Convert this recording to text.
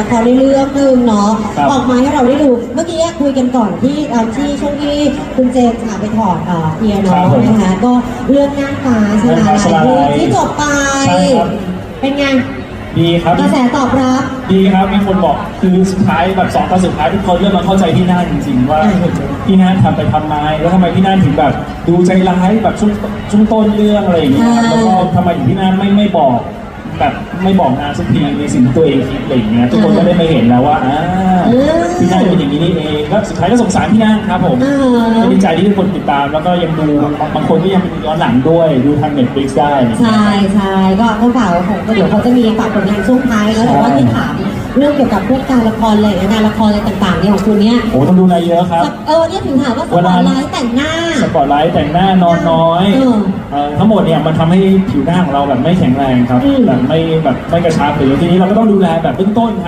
ละครได้เรื่องหนึงเนาะครับ ออกมาให้เราได้ดูเมื่อกี้คุยกันก่อนที่เอ่อที่ช่วงที่คุณเจมส์ค่ะไปถอดเอ่อเอียร์ครัเนาะบผมนะคะก็เรื่องหน้าฟ้าสลายหน้าฟ้าสลายที่จบไป ใช่ครับ เป็นไงดีครับ กระแสตอบรับ ดีครับ มีคนบอกคือสุดท้ายแบบสองตอนสุดท้ายทุกคนเริ่มมาเข้าใจพี่น่านจริงๆ ว่าอืมพี่น่านทำไปทำไมแล้วทำไมพี่น่านถึงแบบ ดูใจร้ายแบบช่วงช่วงต้นเรื่องอะไรอย่างเงี้ยครับแล้วก็ทำไมถึงพี่น่านไม่ไม่บอก แบบไม่บอกนานสักทีในสิ่งที่ตัวเองคิดอะไรอย่างเงี้ยทุกคนก็ได้มาเห็นแล้วว่าอ่า น่านเป็นอย่างนี้นี่เองแล้วสุดท้ายก็สงสารพี่น่านครับผมอ่าก็ดีใจที่ทุกคนติดตาม แล้วก็ยังดูบางบางคนก็ยังเป็นย้อนหลังด้วยดูทาง Netflix ได้ ใช่ใช่ก็ต้องฝากว่าผมก็เดี๋ยวเขาจะมีฝากผลงานช่วงท้ายแล้วแต่ว่าที่ถามเรื่องเกี่ยวกับพวกการละครอะไรอย่างเงี้ยงานละครอะไรต่างๆเนี่ยของคุณเนี่ยโอ้ต้องดูอะไรเยอะครับเออเนี่ยถึงถามว่าสปอตไลท์แต่งหน้าสปอตไลท์แต่งหน้านอนน้อยเออเอ่อทั้งหมดเนี่ยมันทำให้ผิวหน้าของเราแบบไม่แข็งแรงครับอืมแบบไม่แบบไม่กระชับหรือทีนี้เราก็ต้องดูแลแบบเบื้องต้นครับ